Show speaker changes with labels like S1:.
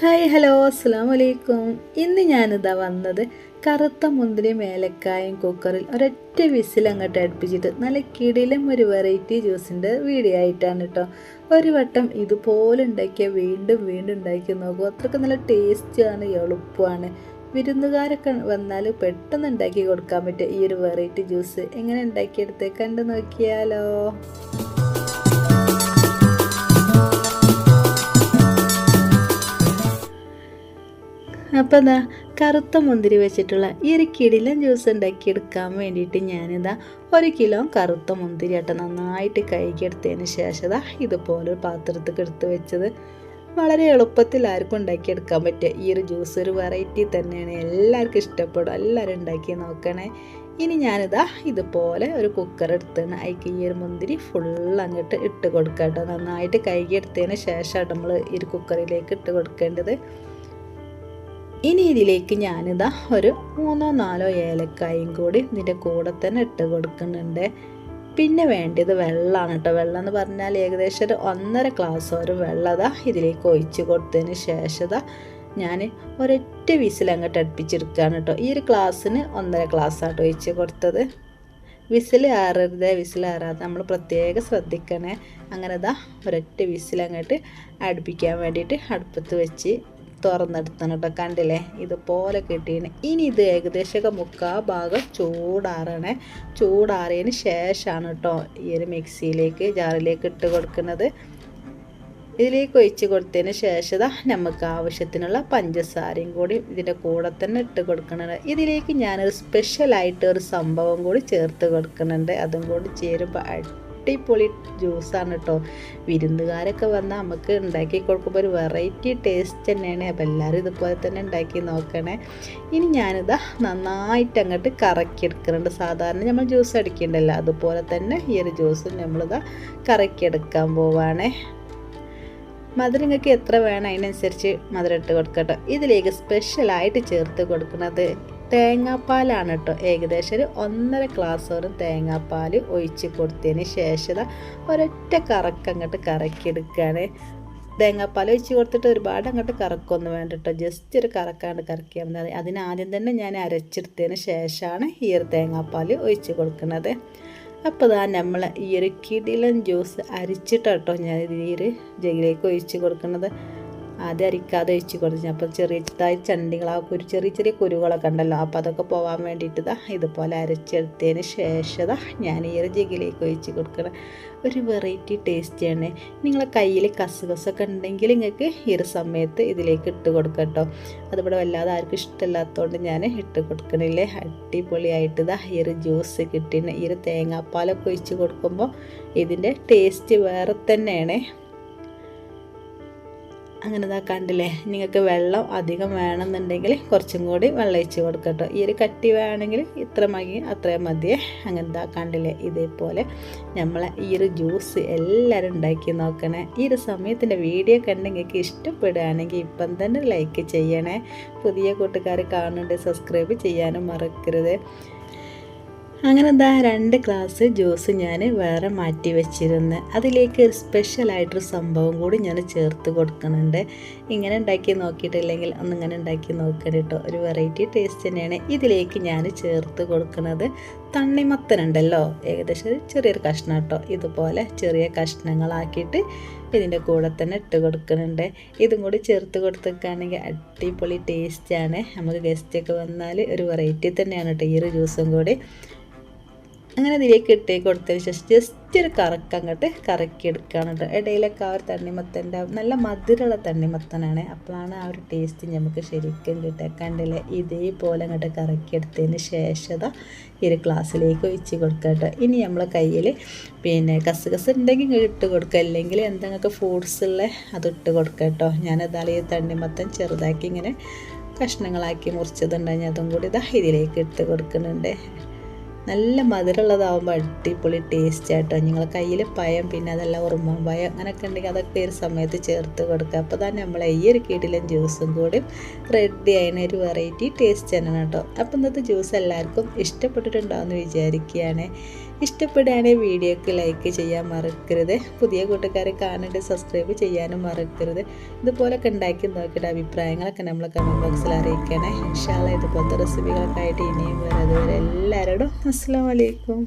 S1: Hi hello അസ്സാം വലൈക്കും ഇന്ന് ഞാനിതാ വന്നത് കറുത്ത മുന്തിരി മേലക്കായും കുക്കറിൽ ഒരൊറ്റ വിസിൽ അങ്ങോട്ട് അടുപ്പിച്ചിട്ട് നല്ല കിടിലും ഒരു വെറൈറ്റി ജ്യൂസിന്റെ വീഡിയോ ആയിട്ടാണ് കേട്ടോ ഒരു വട്ടം ഇതുപോലെ ഉണ്ടാക്കിയ വീണ്ടും വീണ്ടും ഉണ്ടാക്കി നോക്കും. അത്രയ്ക്ക് നല്ല ടേസ്റ്റാണ് എളുപ്പമാണ്. വിരുന്നുകാരൊക്കെ വന്നാൽ പെട്ടെന്ന് ഉണ്ടാക്കി കൊടുക്കാൻ പറ്റിയ ഈ ഒരു വെറൈറ്റി ജ്യൂസ് എങ്ങനെ ഉണ്ടാക്കിയെടുത്ത് കണ്ടു നോക്കിയാലോ. അപ്പോൾ എന്താ കറുത്ത മുന്തിരി വെച്ചിട്ടുള്ള ഈ ഒരു കിടിലൻ ജ്യൂസ് ഉണ്ടാക്കിയെടുക്കാൻ വേണ്ടിയിട്ട് ഞാനിതാ ഒരു കിലോ കറുത്ത മുന്തിരി ആട്ടോ നന്നായിട്ട് കഴുകിയെടുത്തതിന് ശേഷം ഇതാ ഇതുപോലെ ഒരു പാത്രത്തിൽ എടുത്ത് വെച്ചത്. വളരെ എളുപ്പത്തിൽ ആർക്കും ഉണ്ടാക്കിയെടുക്കാൻ പറ്റുക ഈ ഒരു ജ്യൂസ്. ഒരു വെറൈറ്റി തന്നെയാണ്. എല്ലാവർക്കും ഇഷ്ടപ്പെടും. എല്ലാവരും ഉണ്ടാക്കി നോക്കണേ. ഇനി ഞാനിതാ ഇതുപോലെ ഒരു കുക്കർ എടുത്താണ് അതിക്ക് ഈ ഒരു മുന്തിരി ഫുൾ അങ്ങോട്ട് ഇട്ട് കൊടുക്കാം കേട്ടോ നന്നായിട്ട് കഴുകിയെടുത്തതിന് ശേഷമാണ് നമ്മൾ ഈ ഒരു കുക്കറിലേക്ക് ഇട്ട് കൊടുക്കേണ്ടത്. ഇനി ഇതിലേക്ക് ഞാനിതാ ഒരു മൂന്നോ നാലോ ഏലക്കായും കൂടി ഇതിന്റെ കൂടെ തന്നെ ഇട്ട് കൊടുക്കുന്നുണ്ട്. പിന്നെ വേണ്ടത് വെള്ളമാണ് കേട്ടോ. വെള്ളം എന്ന് പറഞ്ഞാൽ ഏകദേശം ഒരു ഒന്നര ഗ്ലാസ് ഒരു വെള്ളതാ ഇതിലേക്ക് ഒഴിച്ച് കൊടുത്തതിന് ശേഷം ഞാൻ ഒരൊറ്റ വിസിൽ അങ്ങോട്ട് അടുപ്പിച്ചെടുക്കുകയാണ് കേട്ടോ. ഈ ഒരു ഗ്ലാസ്സിന് ഒന്നര ഗ്ലാസ് ആട്ടോ ഒഴിച്ച് കൊടുത്തത്. വിസിൽ ആറരുത് വിസിൽ ആറാതെ നമ്മൾ പ്രത്യേകം ശ്രദ്ധിക്കണേ. അങ്ങനെ ഇതാ ഒരൊറ്റ വിസിൽ അങ്ങോട്ട് അടുപ്പിക്കാൻ വേണ്ടിയിട്ട് അടുപ്പത്ത് വെച്ച് തുറന്നെടുത്തണം കേട്ടോ. കണ്ടില്ലേ? ഇതുപോലെ കിട്ടീന് ഇനി ഇത് ഏകദേശം മുക്കാ ഭാഗം ചൂടാറണേ. ചൂടാറിയതിന് ശേഷമാണ് കേട്ടോ ഈ ഒരു മിക്സിയിലേക്ക് ജാറിലേക്ക് ഇട്ട് കൊടുക്കുന്നത്. ഇതിലേക്ക് ഒഴിച്ച് കൊടുത്തതിന് ശേഷം നമുക്ക് ആവശ്യത്തിനുള്ള പഞ്ചസാരയും കൂടി ഇതിന്റെ കൂടെ തന്നെ ഇട്ട് കൊടുക്കുന്നുണ്ട് ഇതിലേക്ക് ഞാനൊരു സ്പെഷ്യലായിട്ട് ഒരു സംഭവം കൂടി ചേർത്ത് കൊടുക്കുന്നുണ്ട്. അതും കൂടി ചേരുമ്പോൾ അടിപൊളി ജ്യൂസാണ് കേട്ടോ വിരുന്നുകാരൊക്കെ വന്നാൽ നമുക്ക് ഉണ്ടാക്കി കൊടുക്കുമ്പോൾ ഒരു വെറൈറ്റി ടേസ്റ്റ് തന്നെയാണ്. അപ്പോൾ എല്ലാവരും ഇതുപോലെ തന്നെ ഉണ്ടാക്കി നോക്കണേ. ഇനി ഞാനിതാ നന്നായിട്ട് അങ്ങോട്ട് കറക്കിയെടുക്കുന്നുണ്ട് സാധാരണ നമ്മൾ ജ്യൂസ് അടിക്കണ്ടല്ലോ. അതുപോലെ തന്നെ ഈ ഒരു ജ്യൂസ് നമ്മളിതാ കറക്കിയെടുക്കാൻ പോവാണേ. മധുരം നിങ്ങൾക്ക് എത്ര വേണം? അതിനനുസരിച്ച് മധുരം ഇട്ട് കൊടുക്കട്ടോ. ഇതിലേക്ക് സ്പെഷ്യലായിട്ട് ചേർത്ത് കൊടുക്കുന്നത് തേങ്ങാപ്പാലാണ് കേട്ടോ ഏകദേശം ഒരു ഒന്നര ഗ്ലാസ് വരും തേങ്ങാപ്പാൽ ഒഴിച്ച് കൊടുത്തതിന് ശേഷം ഒരൊറ്റ കറക്കം അങ്ങോട്ട് കറക്കിയെടുക്കുകയാണ് തേങ്ങാപ്പാൽ ഒഴിച്ച് കൊടുത്തിട്ട് ഒരുപാട് അങ്ങോട്ട് കറക്കൊന്നും വേണ്ട കേട്ടോ ജസ്റ്റ് ഒരു കറക്കാണ്ട് കറക്കിയാൽ മതി. അതിനാദ്യം തന്നെ ഞാൻ അരച്ചെടുത്തതിന് ശേഷമാണ് ഈ ഒരു തേങ്ങാപ്പാൽ ഒഴിച്ച് കൊടുക്കുന്നത്. അപ്പോൾ ഇതാ നമ്മൾ ഈ ഒരു കിടിലൻ ജ്യൂസ് അരിച്ചിട്ടോ ഞാൻ ഈ ഒരു ജഗിലേക്ക് ഒഴിച്ച് കൊടുക്കുന്നത്. ആദ്യം അരിക്കാതെ വെച്ച് കൊടുത്തു അപ്പോൾ ചെറിയ ചെറുതായി ചണ്ടികൾ ആ കുരു ചെറിയ ചെറിയ കുരുകളൊക്കെ ഉണ്ടല്ലോ. അപ്പോൾ അതൊക്കെ പോകാൻ വേണ്ടിയിട്ട് ഇതാ ഇതുപോലെ അരച്ചെടുത്തതിന് ശേഷം ഞാൻ ഈ ഒരു ജഗിലേക്ക് ഒഴിച്ച് കൊടുക്കണം. ഒരു വെറൈറ്റി ടേസ്റ്റിയാണ് നിങ്ങളെ കയ്യിൽ കസുകസൊക്കെ ഉണ്ടെങ്കിൽ നിങ്ങൾക്ക് ഈ ഒരു സമയത്ത് ഇതിലേക്ക് ഇട്ട് കൊടുക്കാം കേട്ടോ. അതിവിടെ വല്ലാതെ ആർക്കും ഇഷ്ടമില്ലാത്തതുകൊണ്ട് ഞാൻ ഇട്ട് കൊടുക്കണില്ലേ? അടിപൊളിയായിട്ട് ഇതാ ഈ ഒരു ജ്യൂസ് കിട്ടിയ ഈ ഒരു തേങ്ങാപ്പാലൊക്കെ ഒഴിച്ച് കൊടുക്കുമ്പോൾ ഇതിന്റെ ടേസ്റ്റ് വേറെ തന്നെയാണ്. അങ്ങനെ ഇതാ കണ്ടില്ലേ? നിങ്ങൾക്ക് വെള്ളം അധികം വേണമെന്നുണ്ടെങ്കിൽ കുറച്ചും കൂടി വെള്ളം ഒഴിച്ച് കൊടുക്കട്ടോ. ഈ ഒരു കട്ടി വേണമെങ്കിൽ ഇത്ര മതി അത്രയും മതിയേ. അങ്ങനെ ഇതാ കണ്ടില്ലേ? ഇതേപോലെ നമ്മൾ ഈ ഒരു ജ്യൂസ് എല്ലാവരും ഉണ്ടാക്കി നോക്കണേ. ഈ ഒരു സമയത്തിന്റെ വീഡിയോ കണ്ട് നിങ്ങൾക്ക് ഇഷ്ടപ്പെടുകയാണെങ്കിൽ ഇപ്പം തന്നെ ലൈക്ക് ചെയ്യണേ. പുതിയ കൂട്ടുകാർ കാണുന്നുണ്ട് സബ്സ്ക്രൈബ് ചെയ്യാനും മറക്കരുത്. അങ്ങനെ എന്താ രണ്ട് ഗ്ലാസ് ജ്യൂസ് ഞാൻ വേറെ മാറ്റി വെച്ചിരുന്നു. അതിലേക്ക് ഒരു സ്പെഷ്യലായിട്ടൊരു സംഭവം കൂടി ഞാൻ ചേർത്ത് കൊടുക്കുന്നുണ്ട്. ഇങ്ങനെ ഉണ്ടാക്കി നോക്കിയിട്ടില്ലെങ്കിൽ ഒന്ന് ഇങ്ങനെ ഉണ്ടാക്കി നോക്കണം കേട്ടോ. ഒരു വെറൈറ്റി ടേസ്റ്റ് തന്നെയാണ് ഇതിലേക്ക് ഞാൻ ചേർത്ത് കൊടുക്കുന്നത്. തണ്ണിമത്തനുണ്ടല്ലോ. ഏകദേശം ചെറിയൊരു കഷ്ണം കേട്ടോ. ഇതുപോലെ ചെറിയ കഷ്ണങ്ങളാക്കിയിട്ട് ഇതിന്റെ കൂടെ തന്നെ ഇട്ട് കൊടുക്കുന്നുണ്ട്. ഇതും കൂടി ചേർത്ത് കൊടുത്തേക്കാണെങ്കിൽ അടിപൊളി ടേസ്റ്റാണ് നമുക്ക് ഗസ്റ്റൊക്കെ വന്നാൽ ഒരു വെറൈറ്റി തന്നെയാണ് കേട്ടോ ഈ ഒരു ജ്യൂസും കൂടി. അങ്ങനെ ഇതിലേക്ക് ഇട്ട് കൊടുത്തതിന് ശേഷം ജസ്റ്റ് ഒരു കറക്കം അങ്ങോട്ട് കറക്കി എടുക്കുകയാണ് കേട്ടോ ഇടയിലൊക്കെ ആ ഒരു തണ്ണിമത്തന്റെ നല്ല മധുരമുള്ള തണ്ണിമത്തനാണ്. അപ്പോഴാണ് ആ ഒരു ടേസ്റ്റ് നമുക്ക് ശരിക്കും കിട്ടുക. കണ്ടില്ലേ? ഇതേപോലെ അങ്ങോട്ട് കറക്കിയെടുത്തതിന് ശേഷം ഈ ഒരു ഗ്ലാസ്സിലേക്ക് ഒഴിച്ച് കൊടുക്കുക കേട്ടോ ഇനി നമ്മളെ കയ്യിൽ പിന്നെ കസുകസ് ഉണ്ടെങ്കിൽ ഇട്ട് കൊടുക്കുക. അല്ലെങ്കിൽ എന്തെങ്കിലും ഫ്രൂട്ട്സ് ഉള്ള അത് ഇട്ട് കൊടുക്കുക കേട്ടോ ഞാനതാൽ ഈ തണ്ണിമത്തൻ ചെറുതാക്കി ഇങ്ങനെ കഷ്ണങ്ങളാക്കി മുറിച്ചതുണ്ടായി. അതും കൂടി ഇതാ ഇതിലേക്ക് ഇട്ട് കൊടുക്കുന്നുണ്ട്. നല്ല മധുരമുള്ളതാവുമ്പോൾ അടിപൊളി ടേസ്റ്റ് ആട്ടോ. നിങ്ങൾ കയ്യിൽ പയം പിന്നെ അതെല്ലാം ഉറുമ്പം പയം അങ്ങനെയൊക്കെ ഉണ്ടെങ്കിൽ അതൊക്കെ ഒരു സമയത്ത് ചേർത്ത് കൊടുക്കുക. അപ്പോൾ തന്നെ നമ്മളെ ഈ ഒരു കീടിലും ജ്യൂസും കൂടി റെഡി ആയതിന് ഒരു വെറൈറ്റി ടേസ്റ്റ് തന്നെയാണ് കേട്ടോ. അപ്പോൾ ഇന്നത്തെ ജ്യൂസ് എല്ലാവർക്കും ഇഷ്ടപ്പെട്ടിട്ടുണ്ടാവുമെന്ന് വിചാരിക്കുകയാണ്. ഇഷ്ടപ്പെടുകയാണെങ്കിൽ വീഡിയോക്ക് ലൈക്ക് ചെയ്യാൻ മറക്കരുത്. പുതിയ കൂട്ടുകാരെ കാണേണ്ടത് സബ്സ്ക്രൈബ് ചെയ്യാനും മറക്കരുത്. ഇതുപോലൊക്കെ ഉണ്ടാക്കി നോക്കിയിട്ട് അഭിപ്രായങ്ങളൊക്കെ നമ്മൾ കമന്റ് ബോക്സിൽ അറിയിക്കണേ. ഇൻഷാല്ല ഇതുപോലത്തെ റെസിപ്പികളൊക്കെ ആയിട്ട് ഇനിയും വരാം. അതുവരെ എല്ലാവരോടും അസ്സാം വലൈക്കും